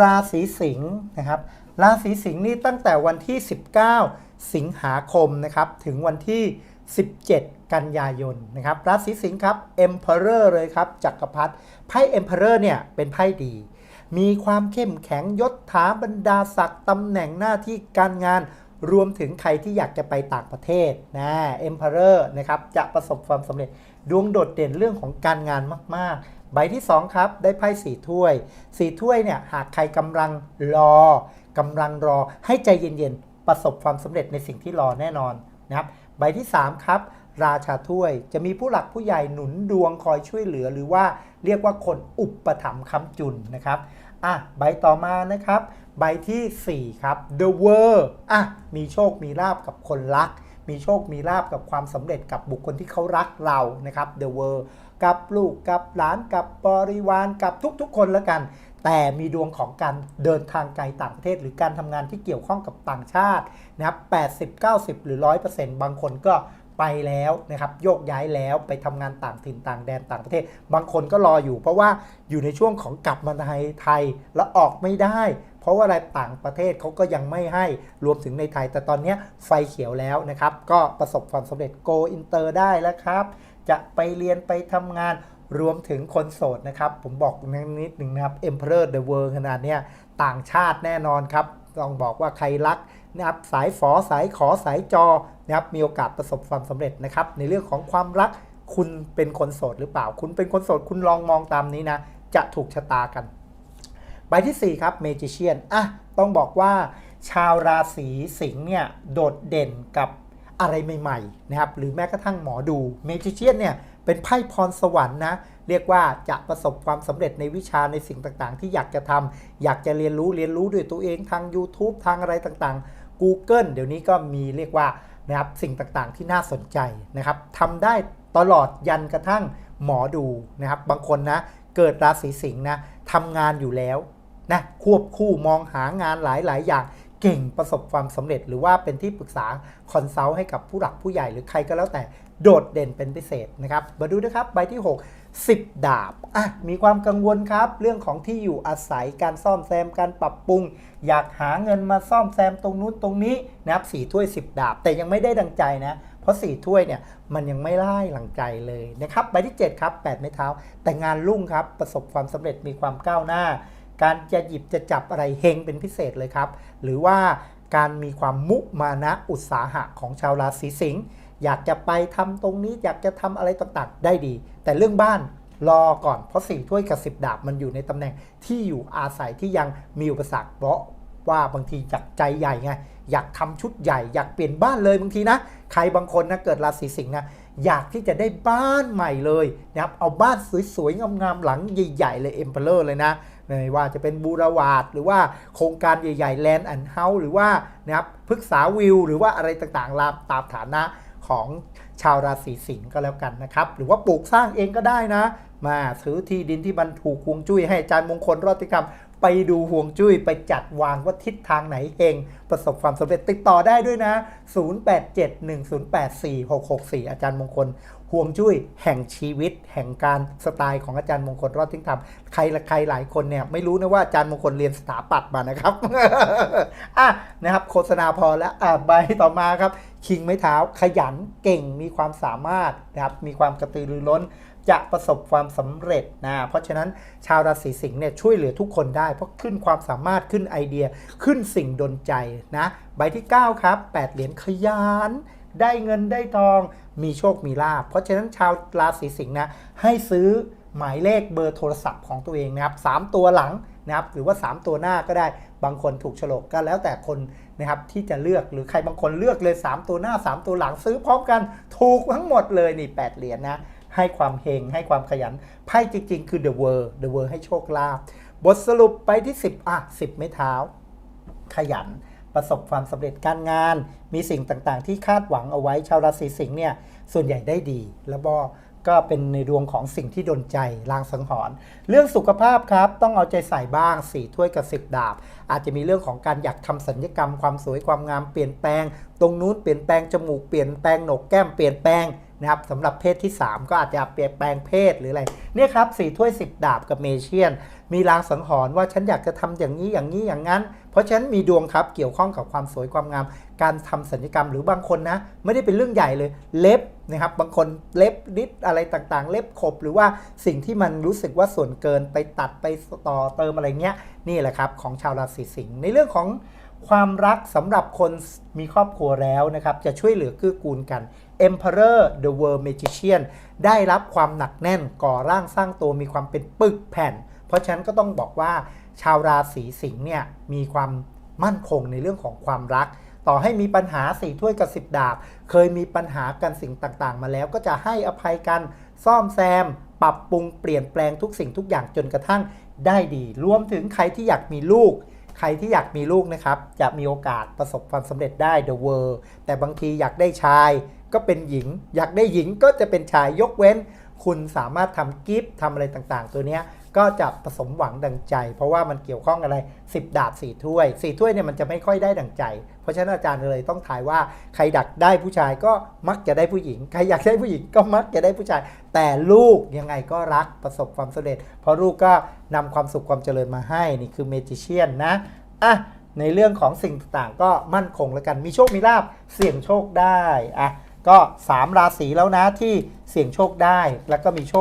ราศีสิงห์นะครับ ราศีสิงห์นี่ตั้งแต่วันที่ 19 สิงหาคมนะครับ ถึงวันที่ 17 กันยายนนะครับ ราศีสิงห์ครับ Emperor เลยครับ จักรพรรดิไพ่ Emperor เนี่ยเป็นไพ่ดี มีความเข้มแข็งยศถาบรรดาศักดิ์ตำแหน่งหน้าที่การงานรวมถึงใครที่อยากจะไปต่างประเทศนะ Emperor นะครับจะประสบความสำเร็จดวงโดดเด่นเรื่องของการงานมาก ๆ ใบที่ 2 ครับ ได้ไพ่สีถ้วย สีถ้วยเนี่ยหากใครกำลังรอกำลังรอให้ใจเย็นๆ ประสบความสำเร็จในสิ่งที่รอแน่นอนนะครับใบที่ 3 ครับ ราชาถ้วยจะมีผู้หลักผู้ใหญ่หนุนดวงคอยช่วยเหลือ หรือว่าเรียกว่าคนอุปถัมภ์ค้ำจุนนะครับอะใบต่อมานะครับ ใบทีสี่4 ครับ The World อะมีโชคมีลาบกับคนรัก มีโชคมีลาบกับความสำเร็จกับบุคคลที่เขารักเรานะครับ The World กับลูกกับหลานกับบริวารกับทุกๆ คนแล้วกัน แต่มีดวงของการเดินทางไกลต่างประเทศ หรือการทำงานที่เกี่ยวข้องกับต่างชาตินะครับ 80 90 หรือ 100%บางคนก็ไปแล้วนะครับโยกย้ายแล้วไปทำงานต่างถิ่นต่างแดนต่างประเทศ บางคนก็รออยู่ เพราะว่าอยู่ในช่วงของกลับมาไทยไทยแล้วออกไม่ได้ เพราะว่าอะไรต่างประเทศเขาก็ยังไม่ให้รวมถึงในไทย แต่ตอนนี้ไฟเขียวแล้วนะครับ ก็ประสบความสำเร็จ go inter ได้แล้วครับ จะไปเรียนไปทำงานรวมถึงคนโสดนะครับ ผมบอกนิดหนึ่งนะครับ Emperor the World ขนาดเนี้ยต่างชาติแน่นอนครับ ต้องบอกว่าใครรักนะครับสายฝอสายขอสายจอนะครับมีโอกาสประสบความสำเร็จนะครับ ในเรื่องของความรักคุณเป็นคนโสดหรือเปล่า คุณเป็นคนโสดคุณลองมองตามนี้นะ จะถูกชะตากัน ใบที่ 4 ครับ Magician อะต้องบอกว่าชาวราศีสิงห์เนี่ยโดดเด่นกับ อะไรใหม่ๆนะครับหรือแม้กระทั่งหมอดู Magician เนี่ยเป็นไพ่พรสวรรค์นะเรียกว่าจะประสบความสำเร็จในวิชาในสิ่งต่างๆ ที่อยากจะทำอยากจะเรียนรู้เรียนรู้ด้วยตัวเองทาง YouTube ทางอะไรต่างๆ Google เดี๋ยวนี้ก็มีเรียกว่านะครับสิ่งต่างๆที่น่าสนใจนะครับทำได้ตลอดยันกระทั่งหมอดูนะครับบางคนนะเกิดราศีสิงห์นะทำงานอยู่แล้วนะควบคู่มองหางานหลายๆ อย่าง เก่งประสบความสำเร็จ หรือว่าเป็นที่ปรึกษาคอนซัลท์ให้กับผู้หลักผู้ใหญ่หรือใครก็แล้วแต่โดดเด่นเป็นพิเศษนะครับ มาดูนะครับใบที่ 6 10 ดาบอะมีความกังวลครับ เรื่องของที่อยู่อาศัยการซ่อมแซมการปรับปรุง อยากหาเงินมาซ่อมแซมตรงนู้นตรงนี้นะครับสี่ถ้วย 10 ดาบ แต่ยังไม่ได้ดังใจนะ เพราะ 4 ถ้วยเนี่ยมันยังไม่ไล่หลังใจเลยนะครับใบที่ 7 ครับ 8 ไม้เท้า แต่งานรุ่งครับประสบความสำเร็จมีความก้าวหน้า การจะหยิบจะจับอะไรเฮงเป็นพิเศษเลยครับ หรือว่าการมีความมุมานะอุตสาหะของชาวราศีสิงห์อยากจะไปทำตรงนี้อยากจะทำอะไรต่างๆ ได้ดี แต่เรื่องบ้านรอก่อนเพราะสี่ถ้วยกับสิบดาบมันอยู่ในตำแหน่งที่อยู่อาศัยที่ยังมีอุปสรรคเพราะว่าบางทีอยากใจใหญ่ไงอยากทำชุดใหญ่ อยากเปลี่ยนบ้านเลยบางทีนะ ใครบางคนนะเกิดราศีสิงห์นะ อยากที่จะได้บ้านใหม่เลยนะครับเอาบ้านสวยๆงามๆหลังใหญ่ ๆ เลยเอ็มเพลอร์เลยนะไม่ว่าจะเป็นบูรวาดหรือว่าโครงการใหญ่ๆแลนด์แอนด์เฮาส์หรือว่านะครับพฤกษาวิว หรือว่าอะไรต่างๆตามตามฐานะของชาวราศีสิงห์ก็แล้วกันนะครับ หรือว่าปลูกสร้างเองก็ได้นะ มาซื้อที่ดินที่บรรทุกฮวงจุ้ยให้อาจารย์มงคลรอดติกรรม ไปดูห่วงจุ้ยไปจัดวางว่าทิศทางไหนเฮงประสบความสำเร็จติดต่อได้ด้วยนะ 0871084664 อาจารย์มงคลห่วงจุ้ยแห่งชีวิต แห่งการสไตล์ของอาจารย์มงคลรอดทิ้งธรรมใครละใครหลายคนเนี่ยไม่รู้นะว่าอาจารย์มงคลเรียนสถาปัตย์มานะครับอะนะครับโฆษณาพอแล้วอะใบต่อมาครับ คิงไม้เท้าขยันเก่งมีความสามารถนะครับมีความกระตือรือร้น จะประสบความสำเร็จนะ เพราะฉะนั้นชาวราศีสิงห์เนี่ยช่วยเหลือทุกคนได้ เพราะขึ้นความสามารถขึ้นไอเดียขึ้นสิ่งดนใจนะ ใบที่ 9 ครับ 8 เหรียญขยันได้เงินได้ทองมีโชคมีลาภเพราะฉะนั้นชาวราศีสิงห์นะให้ซื้อหมายเลขเบอร์โทรศัพท์ของตัวเองนะครับสามตัวหลังนะครับหรือว่า 3 ตัวหน้าก็ได้บางคนถูกฉลกก็แล้วแต่คนนะครับที่จะเลือกหรือใครบางคนเลือกเลย 3 ตัวหน้า 3 ตัวหลังซื้อพร้อมกันถูกทั้งหมดเลยนี่8เหรียญนะ ให้ความเฮงให้ความขยันไพ่จริง ๆ คือ The World The World ให้โชคลาภบทสรุปไปที่ 10 อะ 10 ไม่เท้า ขยันประสบความสำเร็จการงาน มีสิ่งต่างๆ ที่คาดหวังเอาไว้ชาวราศีสิงห์เนี่ยส่วนใหญ่ได้ดี แล้วก็ก็เป็นในดวงของสิ่งที่ดนใจลางสังหรณ์เรื่องสุขภาพครับ ต้องเอาใจใส่บ้างสี่ถ้วยกับสิบดาบ อาจจะมีเรื่องของการอยากทำสัญญกรรมความสวยความงามเปลี่ยนแปลง ตรงนู้นเปลี่ยนแปลงจมูกเปลี่ยนแปลงโหนกแก้มเปลี่ยนแปลง นะครับสำหรับเพศที่ 3 ก็อาจจะเปลี่ยนแปลงเพศหรืออะไรเนี่ยครับสี่ถ้วย 10 ดาบกับเมเชียน มีลางสังหรณ์ว่าฉันอยากจะทำอย่างนี้อย่างนี้อย่างนั้น เพราะฉะนั้นมีดวงครับเกี่ยวข้องกับความสวยความงาม การทำศัลยกรรมหรือบางคนนะ ไม่ได้เป็นเรื่องใหญ่เลยเล็บนะครับบางคนเล็บนิดอะไรต่างๆ เล็บขบหรือว่าสิ่งที่มันรู้สึกว่าส่วนเกินไปตัดไปต่อเติมอะไรเงี้ยนี่แหละครับของชาวราศีสิงห์ในเรื่องของ ความรักสำหรับคนมีครอบครัวแล้วนะครับ จะช่วยเหลือเกื้อกูลกัน Emperor the World Magician ได้รับความหนักแน่นก่อร่างสร้างตัวมีความเป็นปึกแผ่น เพราะฉะนั้นก็ต้องบอกว่าชาวราศีสิงห์เนี่ยมีความมั่นคงในเรื่องของความรัก ต่อให้มีปัญหาสี่ถ้วยกับสิบดาบ เคยมีปัญหากันสิ่งต่างๆ มาแล้วก็จะให้อภัยกันซ่อมแซม ปรับปรุงเปลี่ยนแปลงทุกสิ่งทุกอย่างจนกระทั่งได้ดี รวมถึงใครที่อยากมีลูก ใครที่อยากมีลูกนะครับ จะมีโอกาสประสบความสำเร็จได้ The World แต่บางทีอยากได้ชายก็เป็นหญิง อยากได้หญิงก็จะเป็นชายยกเว้น คุณสามารถทำกิฟต์ทำอะไรต่างๆ ตัวเนี้ย ก็จะประสมหวังดังใจ เพราะว่ามันเกี่ยวข้องอะไร 10 ดาบ4ถ้วย4ถ้วยเนี่ยมันจะไม่ค่อยได้ดังใจ เพราะฉะนั้นอาจารย์เลยต้องทายว่าใครดักได้ผู้ชายก็มักจะได้ผู้หญิง ใครอยากได้ผู้หญิงก็มักจะได้ผู้ชาย แต่ลูกยังไงก็รักประสบความสำเร็จ เพราะลูกก็นำความสุขความเจริญมาให้นี่คือเมจิเชียนนะอะในเรื่องของสิ่งต่างๆ ก็มั่นคงแล้วกันมีโชคมีลาบเสี่ยงโชคได้อะก็ 3 ราศีแล้วนะที่เสี่ยงโชคได้แล้วก็มีโชค